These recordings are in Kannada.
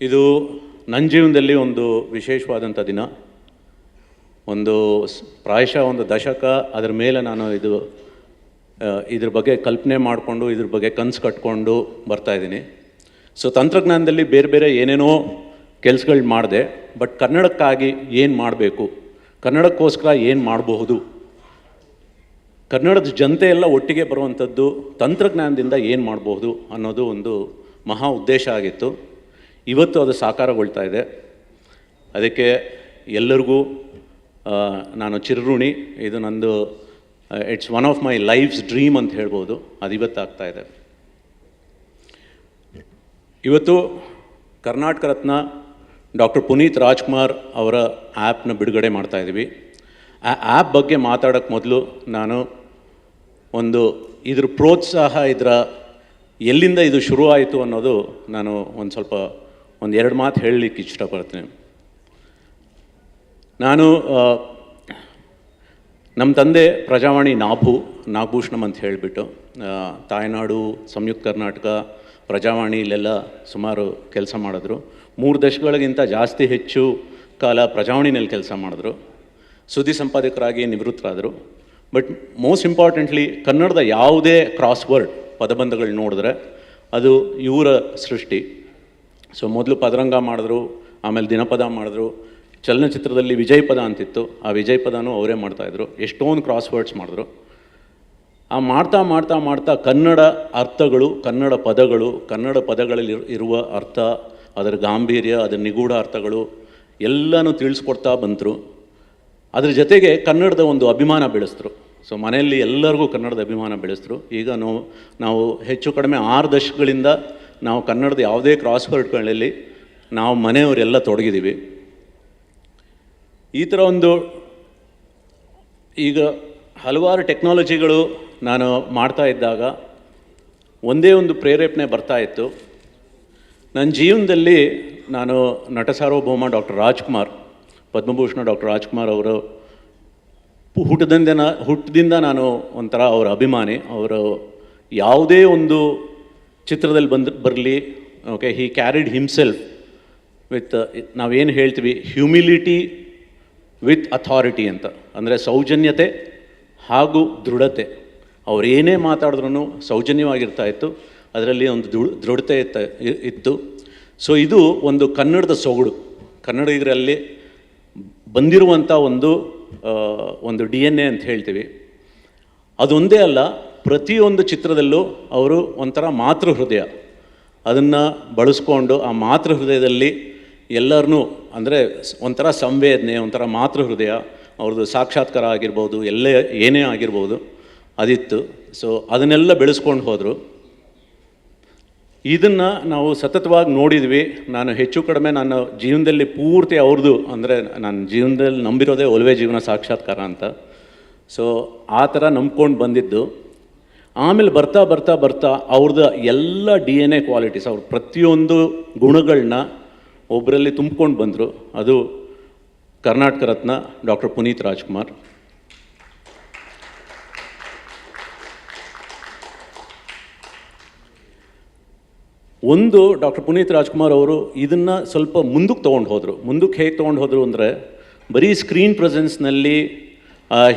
ಇದು ನನ್ನ ಜೀವನದಲ್ಲಿ ಒಂದು ವಿಶೇಷವಾದಂಥ ದಿನ. ಒಂದು ಪ್ರಾಯಶಃ ಒಂದು ದಶಕ, ಅದರ ಮೇಲೆ ನಾನು ಇದು ಇದ್ರ ಬಗ್ಗೆ ಕಲ್ಪನೆ ಮಾಡಿಕೊಂಡು, ಇದ್ರ ಬಗ್ಗೆ ಕನಸು ಕಟ್ಕೊಂಡು ಬರ್ತಾ ಇದ್ದೀನಿ. ಸೊ, ತಂತ್ರಜ್ಞಾನದಲ್ಲಿ ಬೇರೆ ಬೇರೆ ಏನೇನೋ ಕೆಲಸಗಳು ಮಾಡಿದೆ, ಬಟ್ ಕನ್ನಡಕ್ಕಾಗಿ ಏನು ಮಾಡಬೇಕು? ಕನ್ನಡಕ್ಕೋಸ್ಕರ ಏನು ಮಾಡಬಹುದು? ಕನ್ನಡದ ಜನತೆ ಎಲ್ಲ ಒಟ್ಟಿಗೆ ಬರುವಂಥದ್ದು ತಂತ್ರಜ್ಞಾನದಿಂದ ಏನು ಮಾಡಬಹುದು ಅನ್ನೋದು ಒಂದು ಮಹಾ ಉದ್ದೇಶ ಆಗಿತ್ತು. ಇವತ್ತು ಅದು ಸಾಕಾರಗೊಳ್ತಾ ಇದೆ. ಅದಕ್ಕೆ ಎಲ್ಲರಿಗೂ ನಾನು ಚಿರಋಣಿ ಇದು ನಂದು it's one of my life's dream ಅಂತ ಹೇಳ್ಬೋದು. ಅದು ಇವತ್ತು ಆಗ್ತಾ ಇದೆ. ಇವತ್ತು ಕರ್ನಾಟಕ ರತ್ನ ಡಾಕ್ಟರ್ ಪುನೀತ್ ರಾಜ್ಕುಮಾರ್ ಅವರ ಆ್ಯಪ್ನ ಬಿಡುಗಡೆ ಮಾಡ್ತಾ ಇದ್ದೀವಿ. ಆ ಆ್ಯಪ್ ಬಗ್ಗೆ ಮಾತಾಡೋಕ್ಕೆ ಮೊದಲು ನಾನು ಒಂದು ಇದ್ರ ಪ್ರೋತ್ಸಾಹ, ಇದರ ಎಲ್ಲಿಂದ ಇದು ಶುರುವಾಯಿತು ಅನ್ನೋದು ನಾನು ಒಂದು ಸ್ವಲ್ಪ ಒಂದು ಎರಡು ಮಾತು ಹೇಳಲಿಕ್ಕೆ ಇಷ್ಟಪಡ್ತೀನಿ. ನಾನು ನಮ್ಮ ತಂದೆ ಪ್ರಜಾವಾಣಿ ನಾಭು, ನಾಗಭೂಷಣಂ ಅಂತ ಹೇಳಿಬಿಟ್ಟು ತಾಯ್ನಾಡು, ಸಂಯುಕ್ತ ಕರ್ನಾಟಕ, ಪ್ರಜಾವಾಣಿ ಇಲ್ಲೆಲ್ಲ ಸುಮಾರು ಕೆಲಸ ಮಾಡಿದ್ರು. ಮೂರು ದಶಕಗಳಿಗಿಂತ ಜಾಸ್ತಿ ಹೆಚ್ಚು ಕಾಲ ಪ್ರಜಾವಾಣಿನಲ್ಲಿ ಕೆಲಸ ಮಾಡಿದ್ರು. ಸುದ್ದಿ ಸಂಪಾದಕರಾಗಿ ನಿವೃತ್ತರಾದರು. ಬಟ್ ಮೋಸ್ಟ್ ಇಂಪಾರ್ಟೆಂಟ್ಲಿ ಕನ್ನಡದ ಯಾವುದೇ ಕ್ರಾಸ್ ವರ್ಡ್ ಪದಬಂಧಗಳು ನೋಡಿದ್ರೆ ಅದು ಇವರ ಸೃಷ್ಟಿ. ಸೊ ಮೊದಲು ಪದರಂಗ ಮಾಡಿದ್ರು, ಆಮೇಲೆ ದಿನಪದ ಮಾಡಿದ್ರು. ಚಲನಚಿತ್ರದಲ್ಲಿ ವಿಜಯ್ ಪದ ಅಂತಿತ್ತು. ಆ ವಿಜಯ್ ಪದನೂ ಅವರೇ ಮಾಡ್ತಾಯಿದ್ರು ಎಷ್ಟೊಂದು ಕ್ರಾಸ್ ವರ್ಡ್ಸ್ ಮಾಡಿದ್ರು. ಆ ಮಾಡ್ತಾ ಮಾಡ್ತಾ ಮಾಡ್ತಾ ಕನ್ನಡ ಅರ್ಥಗಳು, ಕನ್ನಡ ಪದಗಳು, ಕನ್ನಡ ಪದಗಳಲ್ಲಿ ಇರುವ ಅರ್ಥ, ಅದರ ಗಾಂಭೀರ್ಯ, ಅದರ ನಿಗೂಢ ಅರ್ಥಗಳು ಎಲ್ಲನೂ ತಿಳಿಸ್ಕೊಡ್ತಾ ಬಂತರು. ಅದ್ರ ಜೊತೆಗೆ ಕನ್ನಡದ ಒಂದು ಅಭಿಮಾನ ಬೆಳೆಸಿದ್ರು ಸೊ ಮನೆಯಲ್ಲಿ ಎಲ್ಲರಿಗೂ ಕನ್ನಡದ ಅಭಿಮಾನ ಬೆಳೆಸಿದ್ರು ಈಗ ನಾವು ನಾವು ಹೆಚ್ಚು ಕಡಿಮೆ ಆರು ದಶಕಗಳಿಂದ ನಾವು ಕನ್ನಡದ ಯಾವುದೇ ಕ್ರಾಸ್ ವರ್ಡ್ಗಳಲ್ಲಿ ನಾವು ಮನೆಯವರೆಲ್ಲ ತೊಡಗಿದ್ದೀವಿ. ಈ ಥರ ಒಂದು ಈಗ ಹಲವಾರು ಟೆಕ್ನಾಲಜಿಗಳು ನಾನು ಮಾಡ್ತಾ ಇದ್ದಾಗ ಒಂದೇ ಒಂದು ಪ್ರೇರೇಪಣೆ ಬರ್ತಾ ಇತ್ತು. ನನ್ನ ಜೀವನದಲ್ಲಿ ನಾನು ನಟ ಸಾರ್ವಭೌಮ ಡಾಕ್ಟರ್ ರಾಜ್ಕುಮಾರ್, ಪದ್ಮಭೂಷಣ ಡಾಕ್ಟರ್ ರಾಜ್ಕುಮಾರ್ ಅವರು ಹುಟ್ಟದಿಂದ ಹುಟ್ಟದಿಂದ ನಾನು ಒಂಥರ ಅವರ ಅಭಿಮಾನಿ, ಅವರು ಯಾವುದೇ ಒಂದು ಚಿತ್ರದಲ್ಲಿ ಬಂದು ಬರಲಿ okay he carried himself with ನಾವೇನು ಹೇಳ್ತೀವಿ ಹ್ಯೂಮಿಲಿಟಿ ವಿತ್ ಅಥಾರಿಟಿ ಅಂತ. ಅಂದರೆ ಸೌಜನ್ಯತೆ ಹಾಗೂ ದೃಢತೆ. ಅವರೇನೇ ಮಾತಾಡಿದ್ರೂ ಸೌಜನ್ಯವಾಗಿರ್ತಾ ಇತ್ತು, ಅದರಲ್ಲಿ ಒಂದು ದೃಢ ದೃಢತೆ ಇತ್ತ ಇತ್ತು. ಸೊ ಇದು ಒಂದು ಕನ್ನಡದ ಸೊಗಡು. ಕನ್ನಡಿಗರಲ್ಲಿ ಬಂದಿರುವಂಥ ಒಂದು ಒಂದು ಡಿ ಎನ್ ಎ ಅಂತ ಹೇಳ್ತೀವಿ. ಅದೊಂದೇ ಅಲ್ಲ ಪ್ರತಿಯೊಂದು ಚಿತ್ರದಲ್ಲೂ ಅವರು ಒಂಥರ ಮಾತೃ ಹೃದಯ ಅದನ್ನು ಬಳಸ್ಕೊಂಡು ಆ ಮಾತೃ ಹೃದಯದಲ್ಲಿ ಎಲ್ಲರನ್ನೂ ಅಂದರೆ ಒಂಥರ ಸಂವೇದನೆ, ಒಂಥರ ಮಾತೃ ಹೃದಯ ಅವ್ರದ್ದು ಸಾಕ್ಷಾತ್ಕಾರ ಆಗಿರ್ಬೋದು, ಎಲ್ಲೇ ಏನೇ ಆಗಿರ್ಬೋದು, ಅದಿತ್ತು. ಸೊ ಅದನ್ನೆಲ್ಲ ಬೆಳೆಸ್ಕೊಂಡು ಹೋದರು. ಇದನ್ನು ನಾವು ಸತತವಾಗಿ ನೋಡಿದ್ವಿ. ನಾನು ಹೆಚ್ಚು ಕಡಿಮೆ ನನ್ನ ಜೀವನದಲ್ಲಿ ಪೂರ್ತಿ ಅವ್ರದ್ದು ಅಂದರೆ ನನ್ನ ಜೀವನದಲ್ಲಿ ನಂಬಿರೋದೇ ಒಲವೇ ಜೀವನ ಸಾಕ್ಷಾತ್ಕಾರ ಅಂತ. ಸೊ ಆ ಥರ ನಂಬ್ಕೊಂಡು ಬಂದಿದ್ದು. ಆಮೇಲೆ ಬರ್ತಾ ಬರ್ತಾ ಬರ್ತಾ ಅವ್ರದ್ದು ಎಲ್ಲ ಡಿ ಎನ್ ಎ ಕ್ವಾಲಿಟೀಸ್, ಅವ್ರ ಪ್ರತಿಯೊಂದು ಗುಣಗಳನ್ನ ಒಬ್ಬರಲ್ಲಿ ತುಂಬ್ಕೊಂಡು ಬಂದರು. ಅದು ಕರ್ನಾಟಕ ರತ್ನ ಡಾಕ್ಟರ್ ಪುನೀತ್ ರಾಜ್ಕುಮಾರ್. ಒಂದು ಡಾಕ್ಟರ್ ಪುನೀತ್ ರಾಜ್ಕುಮಾರ್ ಅವರು ಇದನ್ನು ಸ್ವಲ್ಪ ಮುಂದಕ್ಕೆ ತೊಗೊಂಡು ಹೋದರು. ಮುಂದಕ್ಕೆ ಹೇಗೆ ತೊಗೊಂಡು ಹೋದರು ಅಂದರೆ ಬರೀ ಸ್ಕ್ರೀನ್ ಪ್ರೆಸೆನ್ಸ್ನಲ್ಲಿ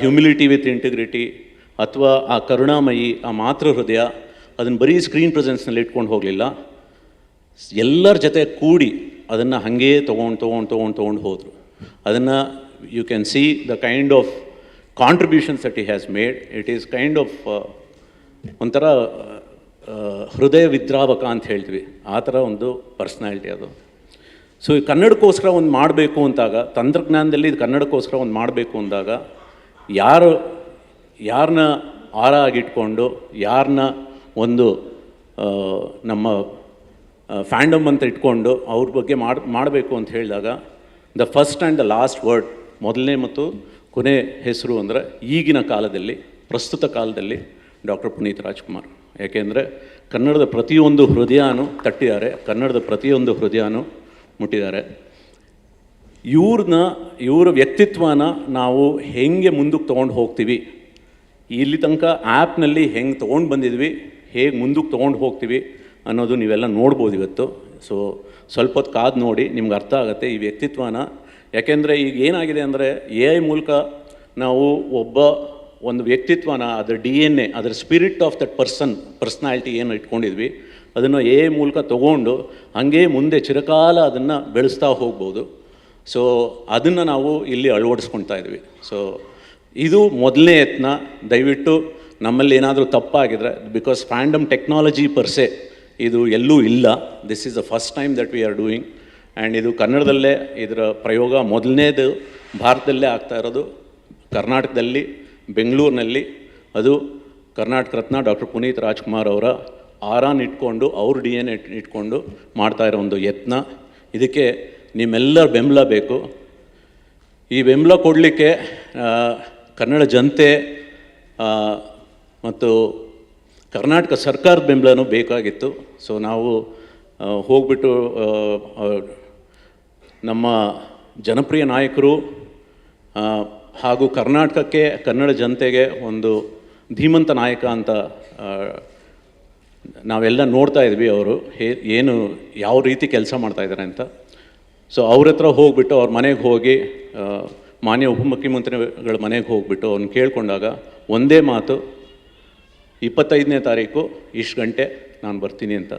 ಹ್ಯುಮಿಲಿಟಿ ವಿತ್ ಇಂಟಿಗ್ರಿಟಿ ಅಥವಾ ಆ ಕರುಣಾಮಯಿ ಆ ಮಾತೃ ಹೃದಯ ಅದನ್ನು ಬರೀ ಸ್ಕ್ರೀನ್ ಪ್ರೆಸೆನ್ಸ್ನಲ್ಲಿ ಇಟ್ಕೊಂಡು ಹೋಗಲಿಲ್ಲ. ಎಲ್ಲರ ಜೊತೆ ಕೂಡಿ ಅದನ್ನು ಹಾಗೇ ತೊಗೊಂಡು ತೊಗೊಂಡು ತೊಗೊಂಡು ತೊಗೊಂಡು ಹೋದರು. ಅದನ್ನು you can see the kind of contributions that he has made it is kind of ಒಂಥರ ಆ, ಹೃದಯ ವಿದ್ರಾವಕ ಅಂತ ಹೇಳ್ತೀವಿ. ಆ ಥರ ಒಂದು ಪರ್ಸ್ನಾಲಿಟಿ ಅದು. ಸೊ ಈ ಕನ್ನಡಕ್ಕೋಸ್ಕರ ಒಂದು ಮಾಡಬೇಕು ಅಂತಾಗ ತಂತ್ರಜ್ಞಾನದಲ್ಲಿ ಇದು ಕನ್ನಡಕ್ಕೋಸ್ಕರ ಒಂದು ಮಾಡಬೇಕು ಅಂದಾಗ ಯಾರು ಯಾರನ್ನ ಆರ ಆಗಿಟ್ಕೊಂಡು ಯಾರನ್ನ ಒಂದು ನಮ್ಮ ಫ್ಯಾಂಡಮ್ ಅಂತ ಇಟ್ಕೊಂಡು ಅವ್ರ ಬಗ್ಗೆ ಮಾಡಿ, ಮಾಡಬೇಕು ಅಂತ ಹೇಳಿದಾಗ the first and the last word ಮೊದಲನೇ ಮತ್ತು ಕೊನೆ ಹೆಸರು ಅಂದರೆ ಈಗಿನ ಕಾಲದಲ್ಲಿ, ಪ್ರಸ್ತುತ ಕಾಲದಲ್ಲಿ ಡಾಕ್ಟರ್ ಪುನೀತ್ ರಾಜ್ಕುಮಾರ್. ಯಾಕೆಂದರೆ ಕನ್ನಡದ ಪ್ರತಿಯೊಂದು ಹೃದಯನೂ ತಟ್ಟಿದ್ದಾರೆ, ಕನ್ನಡದ ಪ್ರತಿಯೊಂದು ಹೃದಯನೂ ಮುಟ್ಟಿದ್ದಾರೆ. ಇವ್ರನ್ನ ಇವರ ವ್ಯಕ್ತಿತ್ವನ ನಾವು ಹೆಂಗೆ ಮುಂದಕ್ಕೆ ತೊಗೊಂಡು ಹೋಗ್ತೀವಿ ಇಲ್ಲಿ ತನಕ ಆ್ಯಪ್ನಲ್ಲಿ ಹೆಂಗೆ ತೊಗೊಂಡು ಬಂದಿದ್ವಿ, ಹೇಗೆ ಮುಂದಕ್ಕೆ ತೊಗೊಂಡು ಹೋಗ್ತೀವಿ ಅನ್ನೋದು ನೀವೆಲ್ಲ ನೋಡ್ಬೋದು ಇವತ್ತು. ಸೊ ಸ್ವಲ್ಪ ಹೊತ್ತು ಕಾದು ನೋಡಿ ನಿಮ್ಗೆ ಅರ್ಥ ಆಗುತ್ತೆ ಈ ವ್ಯಕ್ತಿತ್ವನ. ಯಾಕೆಂದರೆ ಈಗ ಏನಾಗಿದೆ ಅಂದರೆ ಎ ಐ ಮೂಲಕ ನಾವು ಒಬ್ಬ ಒಂದು ವ್ಯಕ್ತಿತ್ವನ, ಅದರ ಡಿ ಎನ್ ಎ, ಅದರ spirit of that person personality ಏನು ಇಟ್ಕೊಂಡಿದ್ವಿ, ಅದನ್ನು ಎ ಐ ಮೂಲಕ ತೊಗೊಂಡು ಹಾಗೇ ಮುಂದೆ ಚಿರಕಾಲ ಅದನ್ನು ಬೆಳೆಸ್ತಾ ಹೋಗ್ಬೋದು. ಸೊ ಅದನ್ನು ನಾವು ಇಲ್ಲಿ ಅಳವಡಿಸ್ಕೊಳ್ತಾ ಇದ್ವಿ. ಸೊ ಇದು ಮೊದಲನೇ ಯತ್ನ. ದಯವಿಟ್ಟು ನಮ್ಮಲ್ಲಿ ಏನಾದರೂ ತಪ್ಪಾಗಿದ್ರೆ ಬಿಕಾಸ್ ಫ್ಯಾಂಡಮ್ ಟೆಕ್ನಾಲಜಿ ಪರ್ಸೆ ಇದು ಎಲ್ಲೂ ಇಲ್ಲ. This is the first time that we are doing and ಇದು ಕನ್ನಡದಲ್ಲೇ ಇದರ ಪ್ರಯೋಗ ಮೊದಲನೇದು. ಭಾರತದಲ್ಲೇ ಆಗ್ತಾ ಇರೋದು ಕರ್ನಾಟಕದಲ್ಲಿ, ಬೆಂಗಳೂರಿನಲ್ಲಿ. ಅದು ಕರ್ನಾಟಕ ರತ್ನ ಡಾಕ್ಟರ್ ಪುನೀತ್ ರಾಜ್ಕುಮಾರ್ ಅವರ ಆರಾನ್ ಇಟ್ಕೊಂಡು, ಅವ್ರ ಡಿ ಎನ್ ಇಟ್ಕೊಂಡು ಮಾಡ್ತಾ ಇರೋ ಒಂದು ಯತ್ನ. ಇದಕ್ಕೆ ನಿಮ್ಮೆಲ್ಲರ ಬೆಂಬಲ ಬೇಕು. ಈ ಬೆಂಬಲ ಕೊಡಲಿಕ್ಕೆ ಕನ್ನಡ ಜನತೆ ಮತ್ತು ಕರ್ನಾಟಕ ಸರ್ಕಾರದ ಬೆಂಬಲನೂ ಬೇಕಾಗಿತ್ತು. ಸೊ ನಾವು ಹೋಗ್ಬಿಟ್ಟು ನಮ್ಮ ಜನಪ್ರಿಯ ನಾಯಕರು ಹಾಗೂ ಕರ್ನಾಟಕಕ್ಕೆ, ಕನ್ನಡ ಜನತೆಗೆ ಒಂದು ಧೀಮಂತ ನಾಯಕ ಅಂತ ನಾವೆಲ್ಲ ನೋಡ್ತಾ ಇದ್ವಿ ಅವರು. ಹೇ, ಏನು, ಯಾವ ರೀತಿ ಕೆಲಸ ಮಾಡ್ತಾಯಿದ್ದಾರೆ ಅಂತ. ಸೊ ಅವ್ರ ಹತ್ರ ಹೋಗ್ಬಿಟ್ಟು ಅವ್ರ ಮನೆಗೆ ಹೋಗಿ ಮಾನ್ಯ ಉಪಮುಖ್ಯಮಂತ್ರಿಗಳ ಮನೆಗೆ ಹೋಗ್ಬಿಟ್ಟು ಅವ್ನು ಕೇಳಿಕೊಂಡಾಗ ಒಂದೇ ಮಾತು, ಇಪ್ಪತ್ತೈದನೇ ತಾರೀಕು ಇಷ್ಟು ಗಂಟೆ ನಾನು ಬರ್ತೀನಿ ಅಂತ.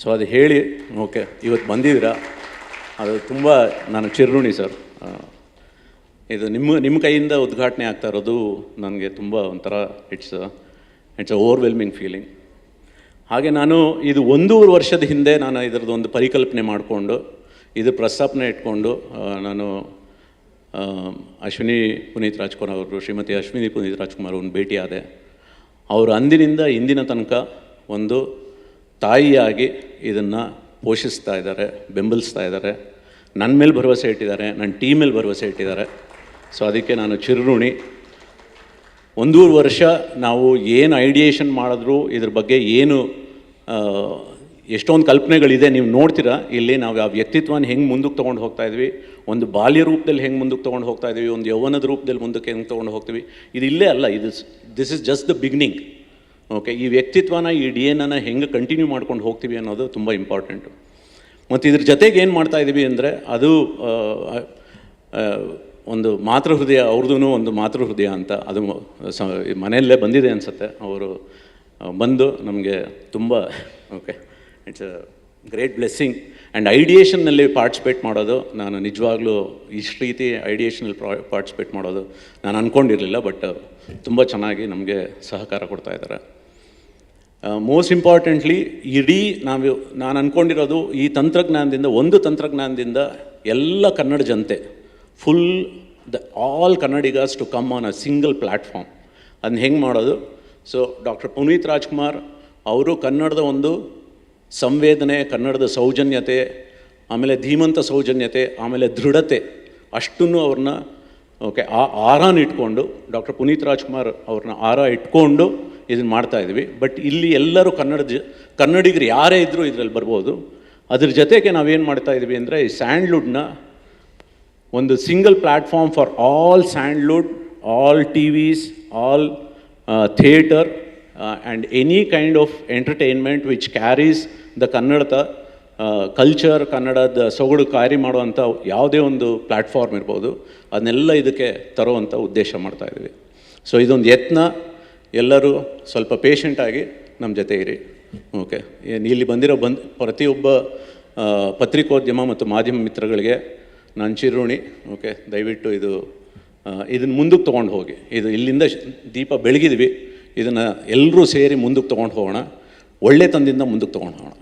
ಸೊ ಅದು ಹೇಳಿ, ಓಕೆ ಇವತ್ತು ಬಂದಿದ್ದೀರಾ? ಅದು ತುಂಬ ನಾನು ಚಿರುಣಿ ಸರ್. ಇದು ನಿಮ್ಮ ನಿಮ್ಮ ಕೈಯಿಂದ ಉದ್ಘಾಟನೆ ಆಗ್ತಾ ಇರೋದು ನನಗೆ ತುಂಬ ಒಂಥರ it's it's a overwhelming feeling ಹಾಗೆ ನಾನು ಇದು ಒಂದೂವರೆ ವರ್ಷದ ಹಿಂದೆ ನಾನು ಇದರದ್ದು ಒಂದು ಪರಿಕಲ್ಪನೆ ಮಾಡಿಕೊಂಡು, ಇದು ಪ್ರಸ್ತಾಪನೆ ಇಟ್ಕೊಂಡು ನಾನು ಅಶ್ವಿನಿ ಪುನೀತ್ ರಾಜ್ಕುಮಾರ್ ಅವರು, ಶ್ರೀಮತಿ ಅಶ್ವಿನಿ ಪುನೀತ್ ರಾಜ್ಕುಮಾರ್ ಅವ್ರನ್ನ ಭೇಟಿಯಾದೆ. ಅವರು ಅಂದಿನಿಂದ ಇಂದಿನ ತನಕ ಒಂದು ತಾಯಿಯಾಗಿ ಇದನ್ನು ಪೋಷಿಸ್ತಾ ಇದ್ದಾರೆ, ಬೆಂಬಲಿಸ್ತಾ ಇದ್ದಾರೆ. ನನ್ನ ಮೇಲೆ ಭರವಸೆ ಇಟ್ಟಿದ್ದಾರೆ ನನ್ನ ಟೀಮ್ ಮೇಲೆ ಭರವಸೆ ಇಟ್ಟಿದ್ದಾರೆ. ಸೊ ಅದಕ್ಕೆ ನಾನು ಚಿರುಋಣಿ ಒಂದೂರು ವರ್ಷ ನಾವು ಏನು ಐಡಿಯೇಷನ್ ಮಾಡಿದ್ರು, ಇದ್ರ ಬಗ್ಗೆ ಏನು ಎಷ್ಟೊಂದು ಕಲ್ಪನೆಗಳಿದೆ ನೀವು ನೋಡ್ತೀರಾ? ಇಲ್ಲಿ ನಾವು ಆ ವ್ಯಕ್ತಿತ್ವನ ಹೆಂಗೆ ಮುಂದಕ್ಕೆ ತೊಗೊಂಡು ಹೋಗ್ತಾ ಇದ್ವಿ, ಒಂದು ಬಾಲ್ಯ ರೂಪದಲ್ಲಿ ಹೆಂಗೆ ಮುಂದಕ್ಕೆ ತೊಗೊಂಡು ಹೋಗ್ತಾ ಇದ್ವಿ, ಒಂದು ಯೌವನದ ರೂಪದಲ್ಲಿ ಮುಂದಕ್ಕೆ ಹೆಂಗೆ ತೊಗೊಂಡು ಹೋಗ್ತೀವಿ, ಇದು ಇಲ್ಲೇ ಅಲ್ಲ, ಇದು this is just the beginning okay ಈ ವ್ಯಕ್ತಿತ್ವನ, ಈ ಡಿ ಎನ್ ಅನ್ನ ಹೆಂಗೆ ಕಂಟಿನ್ಯೂ ಮಾಡ್ಕೊಂಡು ಹೋಗ್ತೀವಿ ಅನ್ನೋದು ತುಂಬ ಇಂಪಾರ್ಟೆಂಟು ಮತ್ತು ಇದ್ರ ಜೊತೆಗೆ ಏನು ಮಾಡ್ತಾ ಇದ್ದೀವಿ ಅಂದರೆ, ಅದು ಒಂದು ಮಾತೃ ಹೃದಯ ಅವ್ರದ್ದು ಒಂದು ಮಾತೃ ಹೃದಯ ಅಂತ ಅದು ಮನೆಯಲ್ಲೇ ಬಂದಿದೆ ಅನಿಸುತ್ತೆ. ಅವರು ಬಂದು ನಮಗೆ ತುಂಬ okay it's a great blessing and ಐಡಿಯೇಷನ್ನಲ್ಲಿ participate ಮಾಡೋದು, ನಾನು ನಿಜವಾಗ್ಲೂ ಇಷ್ಟು ರೀತಿ ಐಡಿಯೇಷನಲ್ಲಿ ಪಾರ್ಟಿಸಿಪೇಟ್ ಮಾಡೋದು ನಾನು ಅಂದ್ಕೊಂಡಿರಲಿಲ್ಲ ಬಟ್ ತುಂಬ ಚೆನ್ನಾಗಿ ನಮಗೆ ಸಹಕಾರ ಕೊಡ್ತಾ ಇದ್ದಾರೆ. ಮೋಸ್ಟ್ ಇಂಪಾರ್ಟೆಂಟ್ಲಿ ಇಡೀ ನಾವು, ನಾನು ಅಂದ್ಕೊಂಡಿರೋದು ಈ ತಂತ್ರಜ್ಞಾನದಿಂದ, ಒಂದು ತಂತ್ರಜ್ಞಾನದಿಂದ ಎಲ್ಲ ಕನ್ನಡ ಜನತೆ full the all Kannadigas to come on a single platform ಅದನ್ನ ಹೆಂಗೆ ಮಾಡೋದು? ಸೊ ಡಾಕ್ಟರ್ ಪುನೀತ್ ರಾಜ್ಕುಮಾರ್ ಅವರು ಕನ್ನಡದ ಒಂದು ಸಂವೇದನೆ, ಕನ್ನಡದ ಸೌಜನ್ಯತೆ, ಆಮೇಲೆ ಧೀಮಂತ ಸೌಜನ್ಯತೆ, ಆಮೇಲೆ ದೃಢತೆ, ಅಷ್ಟನ್ನು ಅವ್ರನ್ನ, ಓಕೆ, ಆ ಆರಾನ ಇಟ್ಕೊಂಡು, ಡಾಕ್ಟರ್ ಪುನೀತ್ ರಾಜ್ಕುಮಾರ್ ಅವ್ರನ್ನ ಆರ ಇಟ್ಕೊಂಡು ಇದನ್ನು ಮಾಡ್ತಾ ಇದ್ವಿ. ಬಟ್ ಇಲ್ಲಿ ಎಲ್ಲರೂ ಕನ್ನಡ ಜ, ಕನ್ನಡಿಗರು ಯಾರೇ ಇದ್ದರೂ ಇದರಲ್ಲಿ ಬರ್ಬೋದು. ಅದ್ರ ಜೊತೆಗೆ ನಾವೇನು ಮಾಡ್ತಾ ಇದ್ವಿ ಅಂದರೆ, ಈ ಸ್ಯಾಂಡ್ಲುಡ್ನ ಒಂದು single platform for all Sandalwood all TVs all theatre and any kind of entertainment which carries the ಕನ್ನಡದ ಕಲ್ಚರ್ ಕನ್ನಡದ ಸೊಗಡು ಕಾರ್ಯ ಮಾಡುವಂಥ ಯಾವುದೇ ಒಂದು ಪ್ಲ್ಯಾಟ್ಫಾರ್ಮ್ ಇರ್ಬೋದು, ಅದನ್ನೆಲ್ಲ ಇದಕ್ಕೆ ತರುವಂಥ ಉದ್ದೇಶ ಮಾಡ್ತಾ ಇದ್ದೀವಿ. ಸೊ ಇದೊಂದು ಯತ್ನ. ಎಲ್ಲರೂ ಸ್ವಲ್ಪ ಪೇಷಂಟಾಗಿ ನಮ್ಮ ಜೊತೆ ಇರಿ. ಓಕೆ ಇಲ್ಲಿ ಬಂದಿರೋ ಬಂದ್ ಪ್ರತಿಯೊಬ್ಬ ಪತ್ರಿಕೋದ್ಯಮ ಮತ್ತು ಮಾಧ್ಯಮ ಮಿತ್ರಗಳಿಗೆ ನಾನು ಚಿರುಣಿ ಓಕೆ ದಯವಿಟ್ಟು ಇದು ಇದನ್ನು ಮುಂದಕ್ಕೆ ತೊಗೊಂಡು ಹೋಗಿ. ಇದು ಇಲ್ಲಿಂದ ದೀಪ ಬೆಳಗಿದ್ವಿ. ಇದನ್ನು ಎಲ್ಲರೂ ಸೇರಿ ಮುಂದಕ್ಕೆ ತೊಗೊಂಡು ಹೋಗೋಣ. ಒಳ್ಳೆತನದಿಂದ ಮುಂದಕ್ಕೆ ತೊಗೊಂಡು ಹೋಗೋಣ.